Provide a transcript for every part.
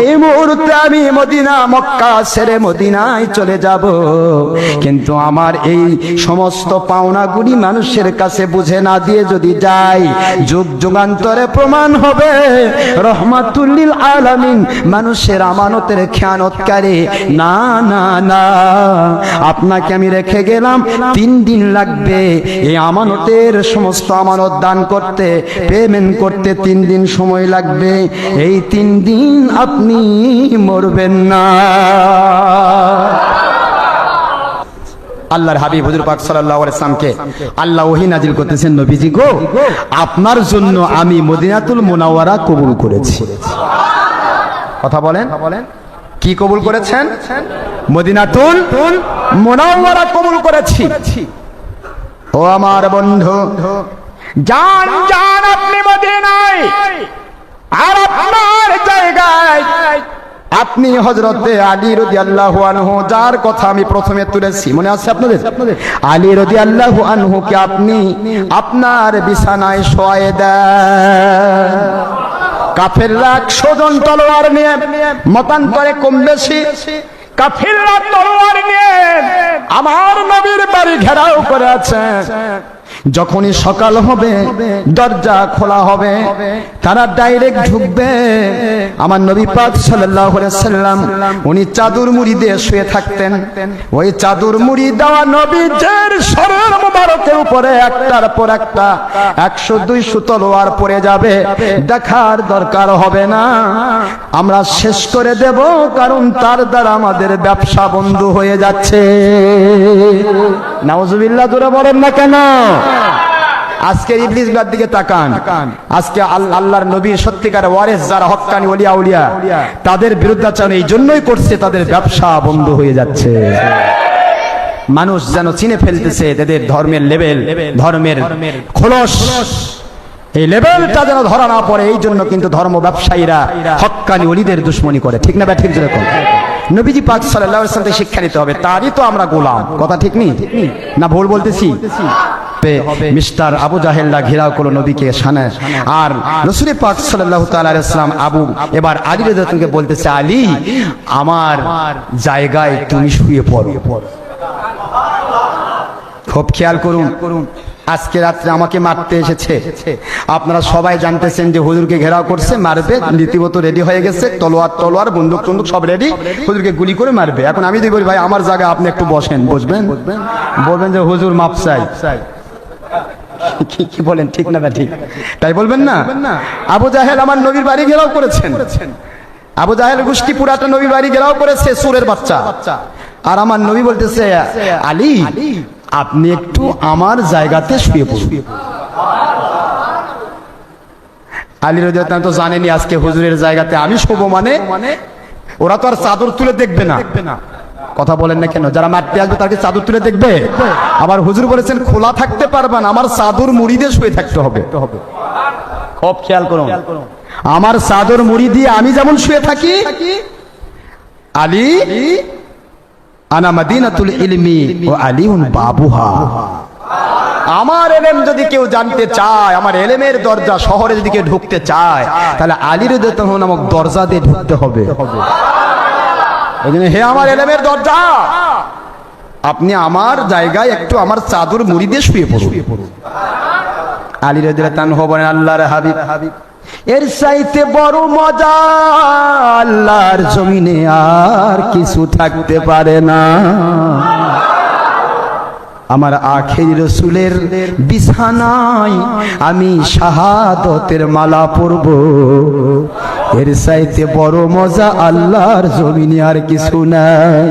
এই মুহূর্তে আমি মদিনা, মক্কা ছেড়ে মদিনায় চলে যাব। কিন্তু আমার এই সমস্ত পাওনাগুলি মানুষের কাছে বুঝে না দিয়ে যদি যাই, যুগ যুগান্তরে প্রমাণ হবে। রহমাতুল্লিল আলামিন মানুষের আমানতের খেয়ানতকারী। না না না, আপনাকে আমি রেখে গেলাম। তিন দিন লাগবে এই আমানতের সমস্ত আমানত দান করতে পেমেন্ট করতে তিন দিন সময় লাগবে। এই তিন দিন আপনি মরবেন না। আল্লাহর হাবিব হুজুর পাক সাল্লাল্লাহু আলাইহি সাল্লামকে আল্লাহ ওহী নাজিল করতেছেন নবীজি গো, আপনার জন্য আমি মদিনাতুল মুনাওয়ারা কবুল করেছি। কথা বলেন। কি কবুল করেছেন? মদিনাতুল মুনাওয়ারা কবুল করেছি। ও আমার বন্ধু, যান যান আপনি মদিনায়। আর আপনার জায়গায় আপনি হজরতে আলী রদি আল্লাহ আনহু, যার কথা আমি প্রথমে তুলেছি, মনে আছে আপনাদের? আলী রদি আল্লাহ আনহুকে আপনি আপনার বিছানায় শোয়ে দেন। কাফেররা একশো জন তলোয়ার নিয়ে মতান্তরে কম বেশি কাফিররা তলোয়ার নিয়ে আমার নবীর বাড়ি ঘেরাও করে আছে যখনই সকাল হবে, দরজা খোলা হবে, তারা ডাইরেক্ট ঢুকবে। আমার নবী পাক সাল্লাল্লাহু আলাইহি সাল্লাম, উনি চাদর মুড়ি দিয়ে শুয়ে থাকতেন। ওই চাদর মুড়ি দেওয়া নবীজের শরীর মুবারকের উপরে একটার পর একটা, একশো দুইশো তলোয়ার পড়ে যাবে। দেখার দরকার হবে না। আমরা শেষ করে দেব, কারণ তার দ্বারা আমাদের ব্যবসা বন্ধ হয়ে যাচ্ছে। নাউজুবিল্লাহ দূরে বলেন না কেন? আজকে ইবলিস গার দিকে তাকান। আজকে আল্লাহর নবীর সত্যিকার ওয়ারেস যারা হক্কানি ওলিয়া উলিয়া তাদের বিরুদ্ধাচরণ এই জন্যই করছে তাদের ব্যবসা বন্ধ হয়ে যাচ্ছে। মানুষ যেন চিনে ফেলতেছে তাদের ধর্মের লেভেল ধর্মের খোলস। এই লেভেলটা যেন ধরা না পড়ে এই জন্য কিন্তু ধর্ম ব্যবসায়ীরা হকানি অলিদের দুশ্মনী করে। ঠিক না ব্যাঠিক যেরকম নবীজি পাক সাল্লাল্লাহু আলাইহি ওয়াসাল্লাম শিক্ষা নিতে হবে। তারই তো আমরা গোলাম। কথা ঠিক নেই না ভুল বলতেছি? মিস্টার আবু জাহেল্লা ঘেরাও করল নবীকে সানে আর রসুল পাক আলাইহি সাল্লাম আবু, এবার আলী রাদিয়াল্লাহু বলতেছে, আলী, আমার জায়গায় তুমি শুয়ে পড়ো। খুব খেয়াল করুন। আজকে রাত্রে আমাকে মারতে এসেছে। আপনারা সবাই জানতেছেন যে হুজুরকে ঘেরাও করছে, মারবে রীতিমতো রেডি হয়ে গেছে, তলোয়ার তলোয়ার, বন্দুক, টন্দুক সব রেডি হুজুরকে গুলি করে মারবে। এখন আমি বলি ভাই, আমার জায়গায় আপনি একটু বসেন, বসবেন? বলবেন যে, হুজুর, মাপ চাই। কি বলেন, ঠিক না, ঠিক? তাই বলবেন না? আবু জাহেল আমার নবীর বাড়ি ঘেরাও করেছেন। আবু জাহেল গোষ্ঠী পুরাটা নবীর বাড়ি ঘেরাও করেছে, সুরের বাচ্চা। আর আমার নবী বলতেছে, আলী আপনি একটু আমার জায়গাতে শুয়ে পড়ুন। আলী রাদিয়াল্লাহু তো জানেনি আজকে হুজুরের জায়গাতে আমি শোবো মানে? ওরা তো আর চাদর তুলে দেখবে না। কথা বলেন না কেন? যারা মারতে আসবে তাকে চাদর তুলে দেখবে? আবার হুজুর বলেছেন, খোলা থাকতে পারবেন আমার চাদর মুড়ি দিয়ে শুয়ে থাকতে হবে। খুব খেয়াল করুন। আমার চাদর মুড়ি দিয়ে আমি যেমন শুয়ে থাকি, আলী আনা মাদিনাতুল ইলমি ও আলিউন বাবুহা। আমার এলেম যদি কেউ জানতে চায়, আমার এলেমের দরজা শহরে যদি কেউ ঢুকতে চায়, তাহলে আলীর নামক দরজা দিয়ে ঢুকতে হবে। হে আমার এলেমের দরজা, আপনি আমার জায়গায় একটু আমার চাদর মুড়ি দিয়ে শুয়ে পড়ুন। আলী রাদিয়াল্লাহু আনহু বলেন, আল্লাহর হাবিব হাবিব এর চাইতে বড় মজা আল্লাহর জমিনে আর কিছু থাকতে পারে না। আমার আখের রসুলের বিছানায় আমি শাহাদতের মালা পরব। এর চাইতে বড় মজা আল্লাহর জমিনে আর কিছু নাই।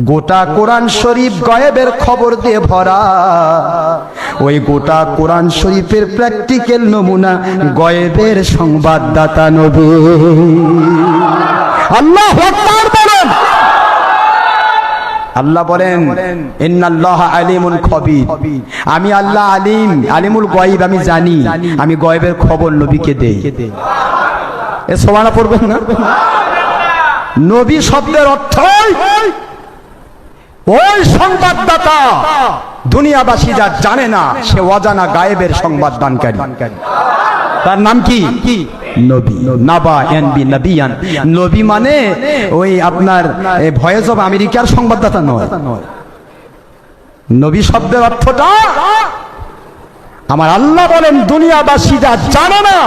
গোটা কোরআন শরীফ গয়েবের খবর দিয়ে ভরা। ওই গোটা কোরআন শরীফের প্র্যাকটিক্যাল নমুনা গয়েবের সংবাদদাতা নবী। আল্লাহ বলেন। আল্লাহ বলেন, ইন্নাল্লাহ আলিমুন খবির। আমি আল্লাহ আলিম, আলিমুল গয়েব আমি জানি। আমি গয়েবের খবর নবীকে দেই। এ সমানা পড়বেন না? নবী শব্দের অর্থ ওই সংবাদদাতা, দুনিয়াবাসী যা জানে না, সে অজানা গায়েবের সংবাদ দানকারী তার নাম কি? নবী। নাবা এনবি নবিয়ান। নবী মানে ওই আপনার ভয়েস অফ আমেরিকার সংবাদদাতা নয়। নবী শব্দের অর্থটা, আমার আল্লাহ বলেন, দুনিয়াবাসী যা জানে না,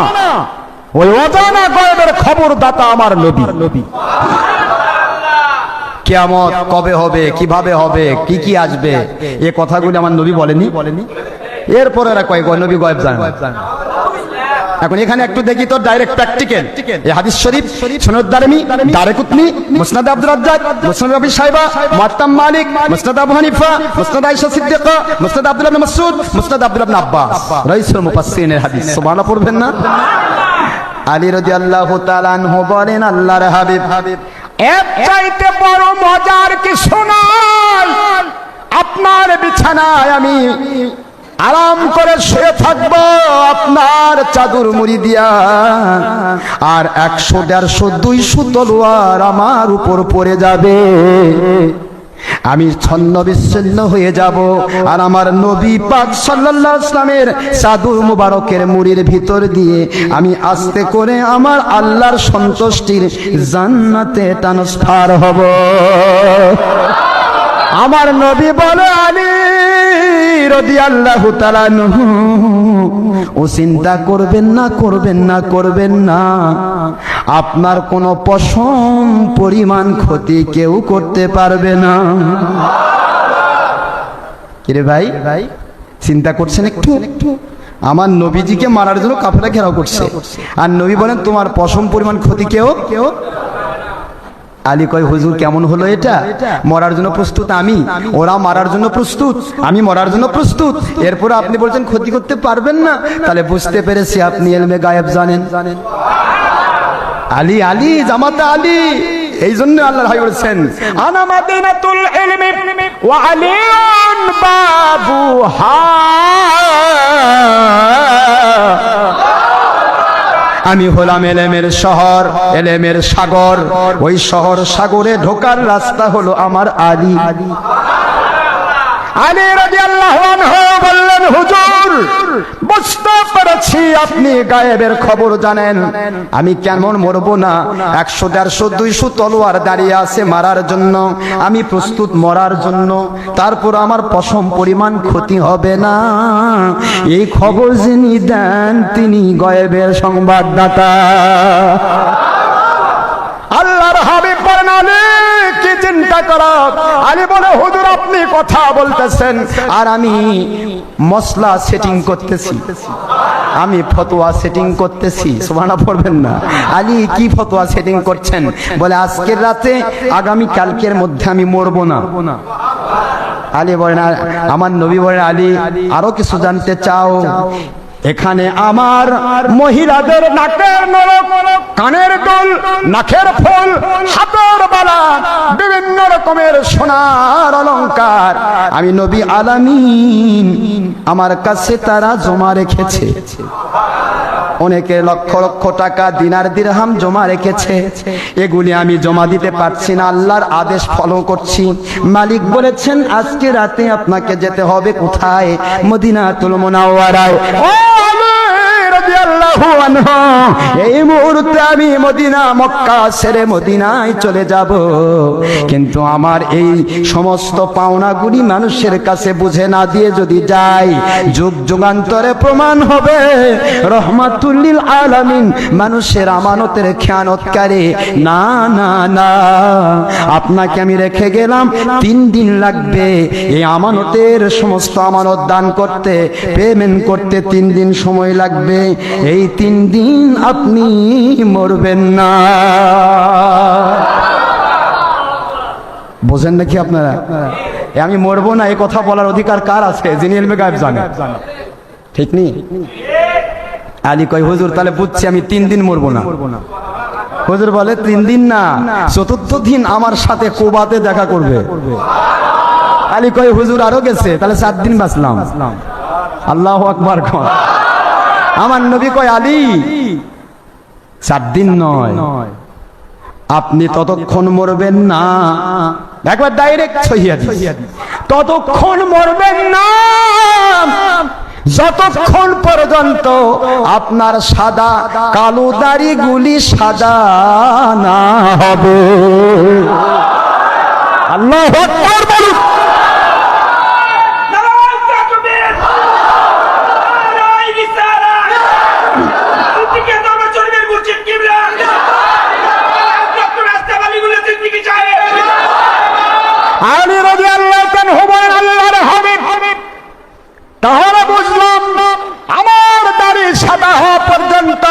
ওই অজানা গয়েবের খবর দাতা আমার নবী নবী। কেয়ামত কবে হবে? কীভাবে হবে? কি কি আসবে? এ কথাগুলি আমার নবী বলেনি। বলেনি এরপরে নবী গয়েব জানে। এখন এখানে একটু দেখি তো ডাইরেক্ট প্র্যাকটিক্যাল এই হাদিস শরীফ, সুনদ দারমি দারেকুতনি মুসনাদ আব্দুর রাজ্জাক, মুসনাদ আবি সাইবা মুআত্তাম মালিক, মুসনাদ আবু হানিফা, মুসনাদ আয়েশা সিদ্দিকা, মুসনাদ আব্দুল্লাহ ইবনে মাসউদ, মুসনাদ আব্দুল্লাহ ইবনে আব্বাস। রাইসুল মুফাসসিরিনের হাদিস। সুবহানাল্লাহ পড়বেন না? আলী রাদিয়াল্লাহু তাআলা আনহু বলেন, আল্লাহর হাবিব হাবিব এর চাইতে বড় মজার কিছু নাই। আপনার বিছানায় আমি আরাম করে শুয়ে থাকব আপনার চাদর মুড়ি দিয়া। আর একশো, দেড়শো, দুইশো তলোয়ার আমার উপর পড়ে যাবে। আমি ছন্ন বিচ্ছিন্ন হয়ে যাব। আর আমার নবী পাক সাল্লাল্লাহু ইসলামের চাদর মুবারকের মুড়ির ভিতর দিয়ে আমি আস্তে করে আমার আল্লাহর সন্তুষ্টির জান্নাতে ট্রান্সফার হব। আমার নবী বলে আলী রাদিয়াল্লাহু তাআলা আনহু ও চিন্তা করবেন না করবেন না করবেন না। আপনার কোনো পশম পরিমাণ ক্ষতি কেউ করতে পারবে না। কিরে ভাই ভাই চিন্তা করছেন একটু? একটু আমার নবীজিকে মারার জন্য কাফেলা ঘেরাও করছে। আর নবী বলেন, তোমার পশম পরিমাণ ক্ষতি কেউ কেউ আলী কয়, হুজুর, কেমন হলো এটা? মরার জন্য প্রস্তুত আমি। ওরা মারার জন্য প্রস্তুত। আমি মরার জন্য প্রস্তুত। এরপর আপনি বলছেন, ক্ষতি করতে পারবেন না তাহলে বুঝতে পেরেছি আপনি এলমে গায়েব জানেন। আলী আলী, জামাতা আলী। এই জন্য আল্লাহ ভাই বলছেন, আনা মাদিনাতুল ইলমি ওয়া আলিয়ুন বাবুহা আমি হলাম এলেমের শহর এলেমের সাগর। ওই শহর সাগরে ঢোকার রাস্তা হলো আমার আলী। বুঝতে আপনি গায়েবের খবর জানেন। আমি কেমন মরব না? একশো, দেড়শো, দুইশো তলোয়ার দাঁড়িয়ে আছে মারার জন্য। আমি প্রস্তুত মরার জন্য। তারপর আমার পশম পরিমাণ ক্ষতি হবে না। এই খবর যিনি দেন, তিনি গয়েবের সংবাদদাতা আল্লাহর হাবিব বলেন আলী কি চিন্তা আপনি কথা বলতেছেন। আর আমি মশলা সেটিং করতেছি। আমি ফতোয়া সেটিং করতেছি। সুবহানা পড়বেন না। আলী কি ফতোয়া সেটিং করছেন? বলে, আজকের রাতে, আগামী কালকের মধ্যে আমি মরবো না। আলী বলেন, আমার নবী বলেন, আলী, আরও কিছু জানতে চাও? এখানে আমার মহিলাদের নাকের নরক, কানের দোল, নাকের ফুল, হাতের বালা, বিভিন্ন রকমের সোনার অলঙ্কার আমি নবী আলামিন, আমার কাছে তারা জমা রেখেছে। অনেকে লক্ষ লক্ষ টাকা দিনার দিরহাম জমা রেখেছে। এগুলি আমি জমা দিতে পারছি না, আল্লাহর আদেশ ফলো করছি। মালিক বলেছেন, আজকে রাতে আপনাকে যেতে হবে কোথায়? মদিনা তুলমোনা ও এই মুহূর্তে আমি মদিনা, মক্কা ছেড়ে মদিনায় চলে যাব। কিন্তু আমার এই সমস্ত পাওনাগুলি মানুষের কাছে বুঝে না দিয়ে যদি যাই, যুগ যুগান্তরে প্রমাণ হবে। রহমাতুল্লিল আলামিন মানুষের আমানতের খেয়ানতকারী। না না না। আপনাকে আমি রেখে গেলাম, তিন দিন লাগবে। এই আমানতের সমস্ত আমানত দান করতে পেমেন্ট করতে তিন দিন সময় লাগবে। এই তিন দিন আপনি মরবেন না। বোঝেন নাকি আপনারা? আমি মরবো না এই কথা বলার অধিকার কার আছে? যিনি এলমে গায়েব জানে। ঠিক নেই আলী কয়, হুজুর, তাহলে বুঝছি আমি তিন দিন মরবো না। হুজুর বলে, তিন দিন না, চতুর্থ দিন আমার সাথে কোবাতে দেখা করবে। আলী কয়, হুজুর আরও গেছে, তাহলে চার দিন বাঁচলাম। আল্লাহ আকবার কর আমার নবী কয় আলী চার দিন নয়। আপনি ততক্ষণ মরবেন না। একবার ডাইরেক্ট দিস। ততক্ষণ মরবেন না। যতক্ষণ পর্যন্ত আপনার সাদা কালো দাড়ি গুলি সাদা না হবে। আল্লাহ আকবার বলুন নারায়ণ তাকবীর নারায়ণ রিসালা জিন্দিগি দরবার শরীফের মুর্শিদ কিবলা ডক্টর আস্তাব আলীগুল্লাহ জিন্দিগি সাহেব আলী রাদিয়াল্লাহু তাআলা বলেন আল্লাহর হাবিব তাহলে বুঝলাম আমার দাড়ি সাদা হওয়া পর্যন্ত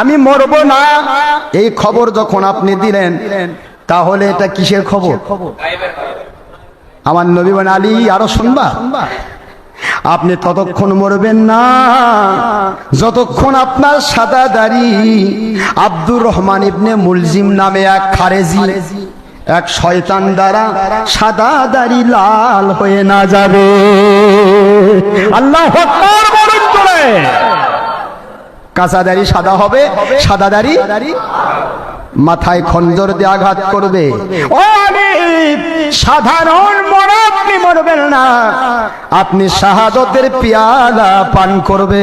আমি মরব না। এই খবর যখন আপনি দিলেন, তাহলে এটা কিসের খবর? আমার নবী বলেন, আলী, আরও শুনবা? আপনি ততক্ষণ মরবেন না। যতক্ষণ আপনার সাদা দাড়ি আব্দুর রহমান ইবনে মুলজিম নামে এক খারেজি, এক শয়তান দ্বারা সাদা দাড়ি লাল হয়ে না যাবে। আল্লাহ কাঁচা দাড়ি সাদা হবে, সাদা দাড়ি মাথায় খঞ্জর দিয়ে আঘাত করবে। সাধারণ মরা আপনি মরবেন না, আপনি শাহাদতের পিয়ালা পান করবে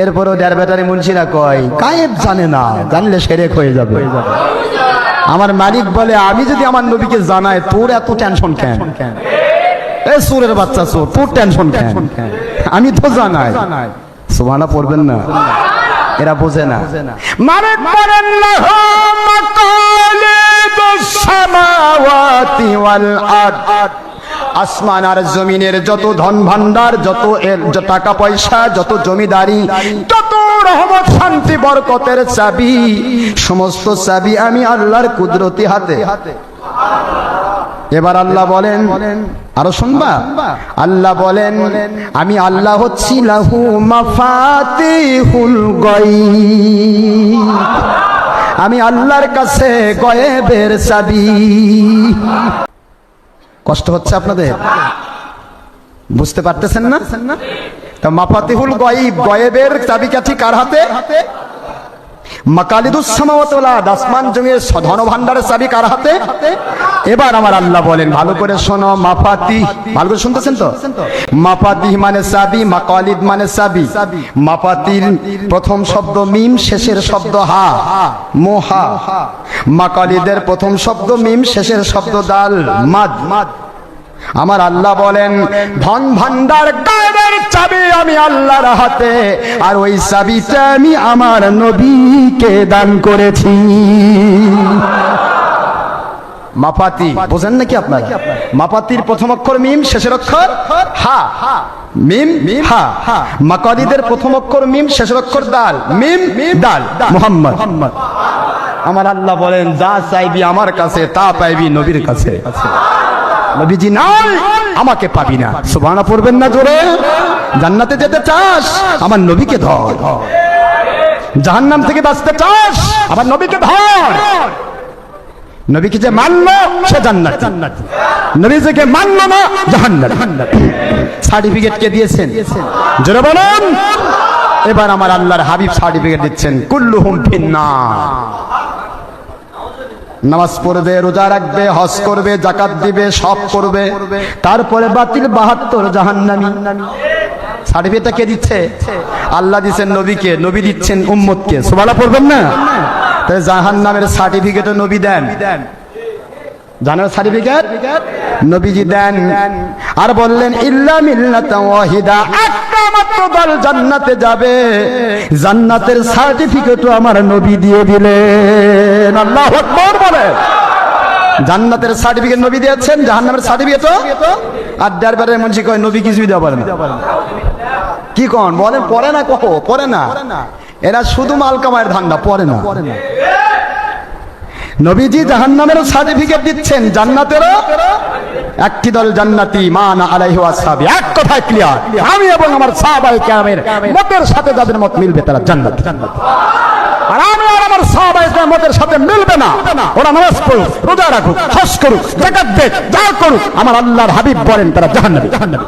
এরপরও দেড় ব্যাটারি মুন্সিরা কয়, গায়েব জানে না, জানলে সেরেক হয়ে যাবে। আমার মালিক বলে, আমি যদি আমার নবীকে জানাই, তোর এত টেনশন কেন? এ সুরের বাচ্চা সুর তোর টেনশন আমি তো জানাই সুবহানা পড়বেন না। এরা বোঝে না। বলেন লাহু মাকালিদুস সামাওয়াতি ওয়াল আরদ। আসমান আর জমিনের যত ধন ভান্ডার যত টাকা পয়সা যত জমিদারি যত রহমত শান্তি বরকতের চাবি সমস্ত চাবি আমি আল্লাহর কুদরতি হাতে হাতে। এবার আল্লাহ বলেন আরও শুনবা? আল্লাহ বলেন আমি আল্লাহ হচ্ছি লাহু মাফাতিহুল গায়ব। আমি আল্লাহর কাছে গয়েবের চাবি। কষ্ট হচ্ছে আপনাদের? বুঝতে পারতেছেন না? তা মাফাতিহুল গয়েব গয়েবের চাবিকাঠি কার হাতে? ধন চাবি কার হাতে? এবার আমার আল্লাহ বলেন, ভালো করে শোনো ভালো করে তো? মানে চাবি, মাকালিদ মানে চাবি। প্রথম শব্দ মিম, শেষের শব্দ হা। মোহা। মাকালিদের প্রথম শব্দ মিম, শেষের শব্দ দাল মাদ মাদ। আমার আল্লাহ বলেন, ধন ভান্ডার গায়েবের চাবি আমি আল্লাহর হাতে? আর ওই চাবিটা আমি আমার নবীকে দান করেছি। মাপাতি, বোঝেন নাকি আপনার? মাপাতির প্রথম অক্ষর মিম, শেষের অক্ষর হা। মিম, হা। মাকালিদের প্রথম অক্ষর মিম, শেষের অক্ষর দাল। মিম, দাল। মোহাম্মদ। আমার আল্লাহ বলেন, যা চাইবি আমার কাছে, তা পাইবি নবীর কাছে। নবীজি নাই, আমাকে পাবি না। সুবহানা পড়বেন না জোরে। জান্নাতে যেতে চাস, আমার নবীকে ধর। জাহান্নাম থেকে বাঁচতে চাস, আমার নবীকে ধর। নবীকে যে মানলো, সে জান্নাত। জান্নাত নবীজিকে মানলো না জাহান্নাত সার্টিফিকেট কে দিয়েছেন? জোরে বলুন। এবার আমার আল্লাহর হাবিব সার্টিফিকেট দিচ্ছেন। কুল্লুহুম ফিন্নার। নামাজ পড়বে, রোজা রাখবে, হজ করবে জাকাত দিবে, সব করবে। তারপরে বাতিল বাহাত্তর জাহান্নামি। সার্টিফিকেটটা কে দিচ্ছে? আল্লাহ দিচ্ছেন নবীকে, নবী দিচ্ছেন উম্মতকে। সোভালা পড়বেন না? তাই জাহান্নামের সার্টিফিকেটও নবী দেন। জানার সার্টিফিকেট? নবীজি দেন। আর বললেন, ইল্লা মিল্লাতা ওয়াহিদা, একটা মাত্র দল জান্নাতে যাবে। জান্নাতের সার্টিফিকেটও আমার নবী দিয়ে দিলেন। আল্লাহু আকবার বলে। জান্নাতের সার্টিফিকেট নবী দিয়েছেন, জাহান্নামের সার্টিফিকেটও? আর ডারবারের মুন্সি কয়, নবী কিছুই দেওয়া পারে না। কি কন? বলেন পরে না কহ পরে না। এরা শুধু মাল কামায়ের ধান্দা পরে না। নবীজি জাহান্নামেরও সার্টিফিকেট দিচ্ছেন, জান্নাতেরও? একটি দল জান্নাতি, মান আলাইহি ওয়াসহাবি এক কথায় ক্লিয়ার আমি এবং আমার সাহাবায়ে কেরামের মতের সাথে যাদের মত মিলবে তারা জান্নাত। আর আমি আর আমার সাহাবায়ে কেরামের মতের সাথে মিলবে না। ওরা নামাজ পড়ুক, রোজা রাখুক, হজ করুক, যাকাত দেখ যা করুক, আমার আল্লাহর হাবিব বলেন তারা জাহান্নামী জাহান্নামী।